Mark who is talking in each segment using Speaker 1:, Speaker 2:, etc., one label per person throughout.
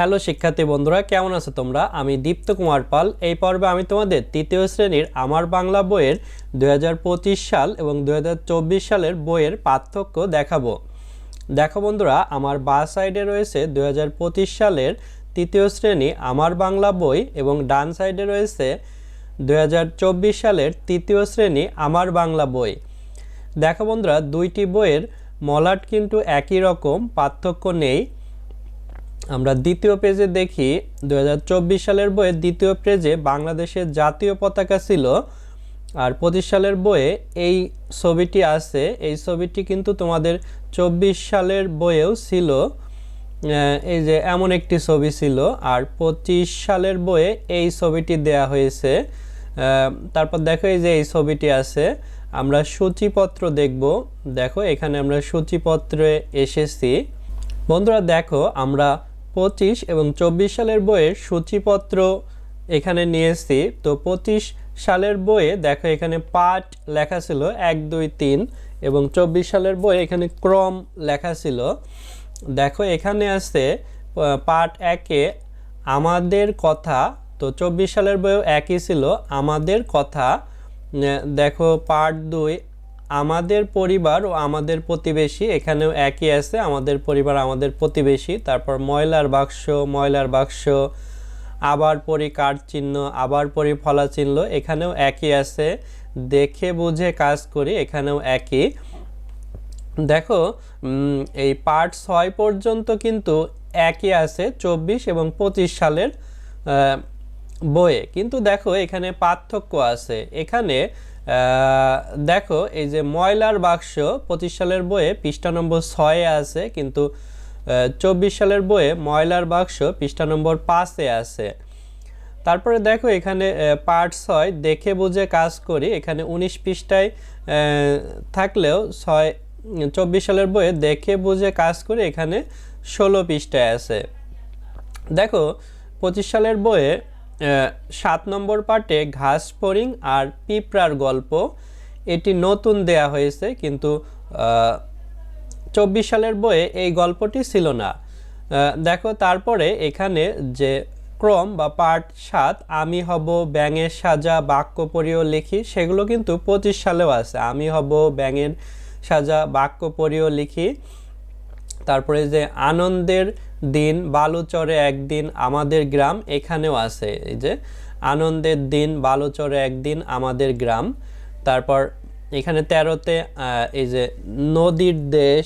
Speaker 1: Hello শিক্ষার্থী বন্ধুরা, কেমন আছো তোমরা? আমি দীপ্ত কুমার পাল। এই পর্বে আমি তোমাদের তৃতীয় শ্রেণির আমার বাংলা বইয়ের দু হাজার পঁচিশ সাল এবং দু হাজার চব্বিশ সালের বইয়ের পার্থক্য দেখাবো। দেখো বন্ধুরা, আমার বা সাইডে রয়েছে দু হাজার পঁচিশ সালের তৃতীয় শ্রেণি আমার বাংলা বই এবং ডান সাইডে রয়েছে দু হাজার চব্বিশ সালের তৃতীয় শ্রেণি আমার বাংলা বই। দেখো বন্ধুরা, দুইটি বইয়ের মলাট কিন্তু একই রকম, পার্থক্য নেই। আমরা দ্বিতীয় পেজে দেখি দু হাজার চব্বিশ সালের বইয়ে দ্বিতীয় পেজে বাংলাদেশের জাতীয় পতাকা ছিল আর পঁচিশ সালের বইয়ে এই ছবিটি আছে। এই ছবিটি কিন্তু তোমাদের চব্বিশ সালের বইয়েও ছিল। এই যে এমন একটি ছবি ছিল আর পঁচিশ সালের বইয়ে এই ছবিটি দেয়া হয়েছে। তারপর দেখো এই যে এই ছবিটি আছে। আমরা সূচিপত্র দেখব। দেখো এখানে আমরা সূচিপত্রে এসেছি। বন্ধুরা দেখো, আমরা পঁচিশ এবং চব্বিশ সালের বইয়ের সূচিপত্র এখানে নিয়েছি। তো পঁচিশ সালের বইয়ে দেখো এখানে পাঠ লেখা ছিল এক, দুই, তিন এবং চব্বিশ সালের বই এখানে ক্রম লেখা ছিল। দেখো এখানে আছে পাঠ একে আমাদের কথা, তো চব্বিশ সালের বইও একই ছিল, আমাদের কথা। দেখো পার্ট দুই আমাদের পরিবার ও আমাদের প্রতিবেশী এখানেও একই আছে। আমাদের পরিবার, আমাদের প্রতিবেশী। তারপর ময়লার বাক্স ময়লার বাক্স, আবার পরি কাঠ চিহ্ন, আবার পরি ফলা চিহ্ন এখানেও একই আছে। দেখে বুঝে কাজ করি এখানেও একই। দেখো এই পার্ট ছয় পর্যন্ত কিন্তু একই আছে চব্বিশ এবং পঁচিশ সালের বইয়ে। কিন্তু দেখো, এখানে পার্থক্য আছে। এখানে দেখো, এই যে ময়লার বাক্স, পঁচিশ সালের বইয়ে পৃষ্ঠা নম্বর ছয়ে আছে, কিন্তু চব্বিশ সালের বইয়ে ময়লার বাক্স পৃষ্ঠা নম্বর পাঁচে আছে। তারপরে দেখো, এখানে পার্ট ছয়, দেখে বুঝে কাজ করি। এখানে উনিশ পৃষ্ঠায় থাকলেও ছয়, চব্বিশ সালের বইয়ে দেখে বুঝে কাজ করি, এখানে ষোলো পৃষ্ঠায় আছে। দেখো, পঁচিশ সালের বইয়ে সাত নম্বর পার্টে ঘাস ফড়িং আর পিঁপড়ার গল্প। এটি নতুন দেয়া হয়েছে, কিন্তু চব্বিশ সালের বইয়ে এই গল্পটি ছিল না। দেখো, তারপরে এখানে যে ক্রম বা পার্ট সাত, আমি হব ব্যাঙের সাজা, বাক্য পড়িও লিখি, সেগুলো কিন্তু পঁচিশ সালেও আছে। আমি হব ব্যাঙের সাজা, বাক্য পড়িও লিখি। তারপরে যে আনন্দের দিন, বালুচরে একদিন আমাদের গ্রাম এখানেও আছে। এই যে আনন্দের দিন, বালুচরে একদিন আমাদের গ্রাম। তারপর এখানে তেরোতে এই যে নদীর দেশ,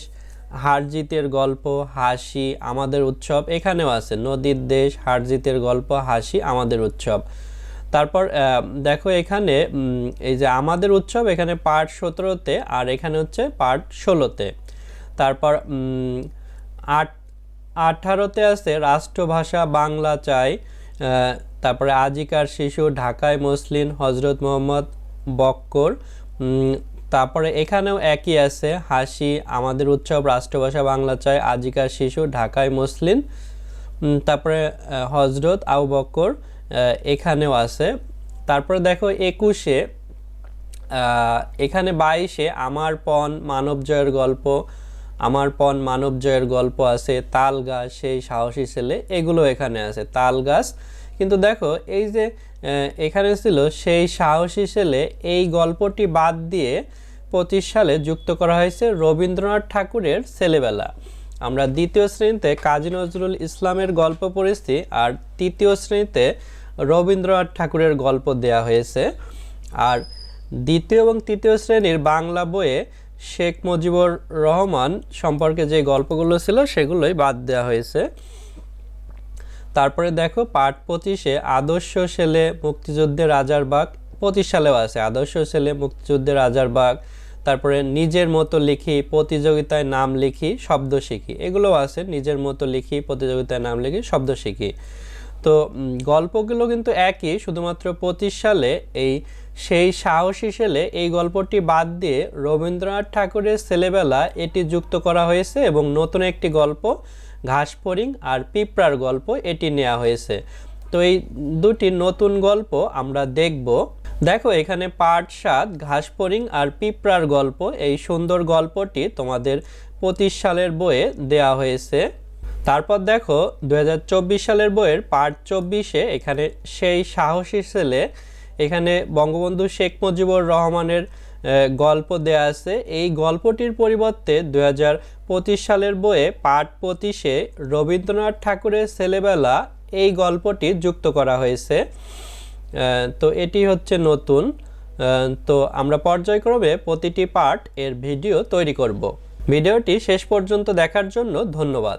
Speaker 1: হারজিতের গল্প, হাসি আমাদের উৎসব এখানেও আছে। নদীর দেশ, হারজিতের গল্প, হাসি আমাদের উৎসব। তারপর দেখো এখানে এই যে আমাদের উৎসব এখানে পার্ট সতেরোতে আর এখানে হচ্ছে পার্ট ষোলোতে। তারপর আট, আঠারোতে আছে রাষ্ট্রভাষা বাংলা চাই তারপরে আজিকার শিশু ঢাকায় মুসলিম হজরত মোহাম্মদ বক্কর তারপরে এখানেও একই আছে, হাসি, আমাদের উৎসব রাষ্ট্রভাষা বাংলা চাই, আজিকার শিশু ঢাকায় মুসলিম তারপরে হজরত আউ বক্কর এখানেও আছে। তারপরে দেখো একুশে এখানে বাইশে আমার পণ মানব জয়ের গল্প আমার পণ মানব জয়ের গল্প আছে তাল গাছ সেই সাহসী ছেলে, এগুলো এখানে আছে তাল গাছ কিন্তু দেখো, এই যে এখানে ছিল সেই সাহসী ছেলে, এই গল্পটি বাদ দিয়ে পঁচিশ সালে যুক্ত করা হয়েছে রবীন্দ্রনাথ ঠাকুরের ছেলেবেলা। আমরা দ্বিতীয় শ্রেণীতে কাজী নজরুল ইসলামের গল্প পড়েছি আর তৃতীয় শ্রেণীতে রবীন্দ্রনাথ ঠাকুরের গল্প দেয়া হয়েছে। আর দ্বিতীয় এবং তৃতীয় শ্রেণির বাংলা বইয়ে শেখ মুজিবুর রহমান সম্পর্কে যে গল্পগুলো ছিল সেগুলোই বাদ দেওয়া হয়েছে। তারপরে দেখো পাঠ পঁচিশে আদর্শ ছেলে মুক্তিযুদ্ধের রাজারবাগ, পঁচিশ সালেও আছে, আদর্শ ছেলে মুক্তিযুদ্ধের রাজারবাগ। তারপরে নিজের মতো লিখি, প্রতিযোগিতায় নাম লিখি, শব্দ শিখি। এগুলোও আছে, নিজের মতো লিখি, প্রতিযোগিতায় নাম লিখি, শব্দ শিখি। তো গল্পগুলো কিন্তু একই, শুধুমাত্র পঁচিশ সালে এই সেই সাহসী ছেলে এই গল্পটি বাদ দিয়ে রবীন্দ্রনাথ ঠাকুরের ছেলেবেলা এটি যুক্ত করা হয়েছে এবং নতুন একটি গল্প ঘাসফড়িং আর পিঁপড়ার গল্প এটি নেওয়া হয়েছে। তো এই দুটি নতুন গল্প আমরা দেখব। দেখো, এখানে পার্ট সাত ঘাসফড়িং আর পিঁপড়ার গল্প। এই সুন্দর গল্পটি তোমাদের পঁচিশ সালের বইয়ে দেয়া হয়েছে। তারপর দেখো দু হাজার চব্বিশ সালের বইয়ের পার্ট চব্বিশে এখানে সেই সাহসী ছেলে এখানে বঙ্গবন্ধু শেখ মুজিবুর রহমানের গল্প দেয়া আছে। এই গল্পটির পরিবর্তে দু হাজার পঁচিশ সালের বইয়ে পার্ট পঁচিশে রবীন্দ্রনাথ ঠাকুরের ছেলেবেলা এই গল্পটি যুক্ত করা হয়েছে। তো এটি হচ্ছে নতুন। তো আমরা পর্যায়ক্রমে প্রতিটি পার্ট এর ভিডিও তৈরি করব। ভিডিওটি শেষ পর্যন্ত দেখার জন্য ধন্যবাদ।